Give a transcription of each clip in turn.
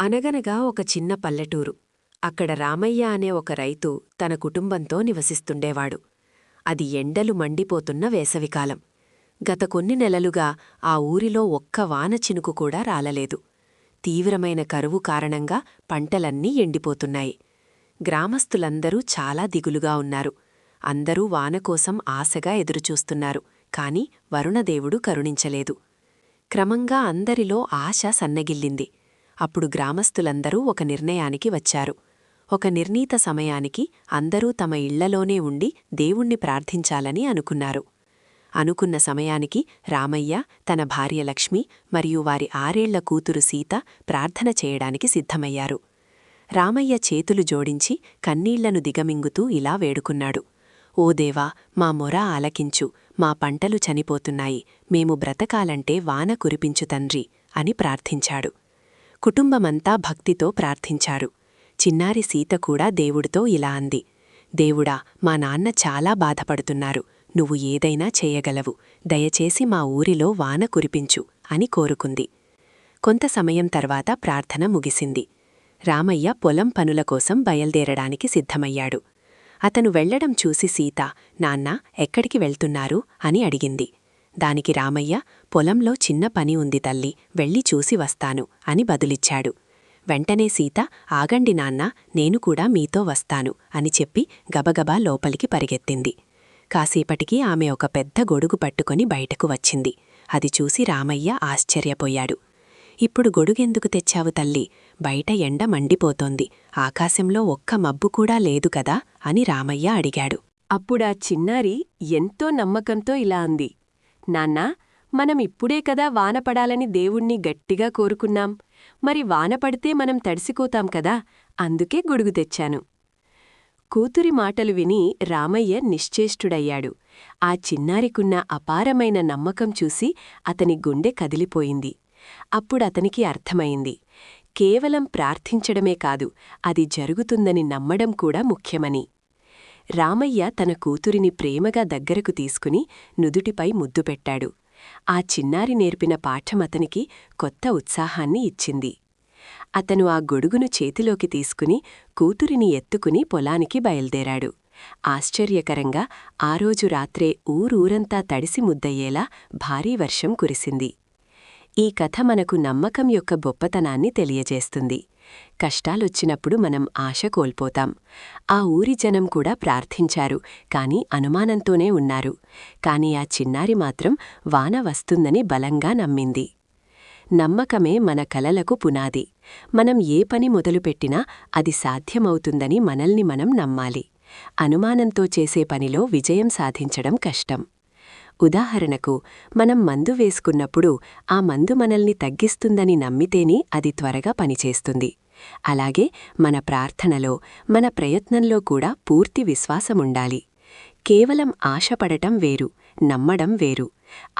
అనగనగా ఒక చిన్న పల్లెటూరు. అక్కడ రామయ్య అనే ఒక రైతు తన కుటుంబంతో నివసిస్తుండేవాడు. అది ఎండలు మండిపోతున్న వేసవికాలం. గత కొన్ని నెలలుగా ఆ ఊరిలో ఒక్క వాన చినుకు కూడా రాలలేదు. తీవ్రమైన కరువు కారణంగా పంటలన్నీ ఎండిపోతున్నాయి. గ్రామస్తులందరూ చాలా దిగులుగా ఉన్నారు. అందరూ వానకోసం ఆశగా ఎదురుచూస్తున్నారు కాని వరుణదేవుడు కరుణించలేదు. క్రమంగా అందరిలో ఆశ సన్నగిల్లింది. అప్పుడు గ్రామస్థులందరూ ఒక నిర్ణయానికి వచ్చారు. ఒక నిర్ణీత సమయానికి అందరూ తమ ఇళ్ళలోనే ఉండి దేవుణ్ణి ప్రార్థించాలని అనుకున్నారు. అనుకున్న సమయానికి రామయ్య తన భార్య లక్ష్మి మరియు వారి ఆరేళ్ళ కూతురు సీత ప్రార్థన చేయడానికి సిద్ధమయ్యారు. రామయ్య చేతులు జోడించి కన్నీళ్ళను దిగమింగుతూ ఇలా వేడుకున్నాడు. ఓ దేవా మా మొర ఆలకించు మా పంటలు చనిపోతున్నాయి మేము బ్రతకాలంటే వాన కురిపించు తండ్రి అని ప్రార్థించాడు. కుటుంబమంతా భక్తితో ప్రార్థించారు. చిన్నారి సీత కూడా దేవుడితో ఇలా అంది. దేవుడా మా నాన్న చాలా బాధపడుతున్నారు. నువ్వు ఏదైనా చేయగలవు. దయచేసి మా ఊరిలో వాన కురిపించు అని కోరుకుంది. కొంత సమయం తర్వాత ప్రార్థన ముగిసింది. రామయ్య పొలం పనుల కోసం బయల్దేరడానికి సిద్ధమయ్యాడు. అతను వెళ్ళడం చూసి సీత నాన్నా ఎక్కడికి వెళ్తున్నారు? అని అడిగింది. దానికి రామయ్య పొలంలో చిన్న పని ఉంది తల్లి వెళ్ళి చూసి వస్తాను అని బదులిచ్చాడు. వెంటనే సీత ఆగండి నాన్న నేను కూడా మీతో వస్తాను అని చెప్పి గబగబా లోపలికి పరిగెత్తింది. కాసేపటికి ఆమె ఒక పెద్ద గొడుగు పట్టుకొని బయటకు వచ్చింది. అది చూసి రామయ్య ఆశ్చర్యపోయాడు. ఇప్పుడు గొడుగెందుకు తెచ్చావు తల్లి? బయట ఎండ మండిపోతోంది. ఆకాశంలో ఒక్క మబ్బు కూడా లేదు కదా? అని రామయ్య అడిగాడు. అప్పుడా చిన్నారి ఎంతో నమ్మకంతో ఇలా అంది. నాన్నా మనం ఇప్పుడే కదా వానపడాలని దేవుణ్ణి గట్టిగా కోరుకున్నాం. మరి వానపడితే మనం తడిసిపోతాం కదా అందుకే గొడుగు తెచ్చాను. కూతురి మాటలు విని రామయ్య నిశ్చేష్టుడయ్యాడు. ఆ చిన్నారికున్న అపారమైన నమ్మకం చూసి అతని గుండె కదిలిపోయింది. అప్పుడతనికి అర్థమైంది. కేవలం ప్రార్థించడమే కాదు అది జరుగుతుందని నమ్మడం కూడా ముఖ్యమని. రామయ్య తన కూతురిని ప్రేమగా దగ్గరకు తీసుకుని నుదుటిపై ముద్దు పెట్టాడు. ఆ చిన్నారి నేర్పిన పాఠమతనికి కొత్త ఉత్సాహాన్ని ఇచ్చింది. అతను ఆ గొడుగును చేతిలోకి తీసుకుని కూతురిని ఎత్తుకుని పొలానికి బయల్దేరాడు. ఆశ్చర్యకరంగా ఆ రోజు రాత్రే ఊరూరంతా తడిసి ముద్దయ్యేలా భారీ వర్షం కురిసింది. ఈ కథ మనకు నమ్మకం యొక్క గొప్పతనాన్ని తెలియజేస్తుంది. కష్టాలొచ్చినప్పుడు మనం ఆశ కోల్పోతాం. ఆ ఊరి జనం కూడా ప్రార్థించారు కాని అనుమానంతోనే ఉన్నారు. కాని ఆ చిన్నారి మాత్రం వాన వస్తుందని బలంగా నమ్మింది. నమ్మకమే మన కలలకు పునాది. మనం ఏ పని మొదలుపెట్టినా అది సాధ్యమవుతుందని మనల్ని మనం నమ్మాలి. అనుమానంతో చేసే పనిలో విజయం సాధించడం కష్టం. ఉదాహరణకు మనం మందు వేసుకున్నప్పుడు ఆ మందు మనల్ని తగ్గిస్తుందని నమ్మితేనే అది త్వరగా పనిచేస్తుంది. అలాగే మన ప్రార్థనలో మన ప్రయత్నంలో కూడా పూర్తి విశ్వాసముండాలి. కేవలం ఆశపడటం వేరు నమ్మడం వేరు.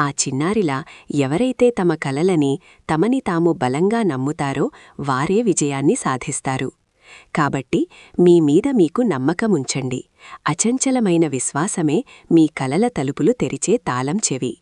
ఆ చిన్నారిలా ఎవరైతే తమ కలలని తమని తాము బలంగా నమ్ముతారో వారే విజయాన్ని సాధిస్తారు. కాబట్టి మీ మీద మీకు నమ్మకముంచండి. అచంచలమైన విశ్వాసమే మీ కలల తలుపులు తెరిచే తాళం చెవి.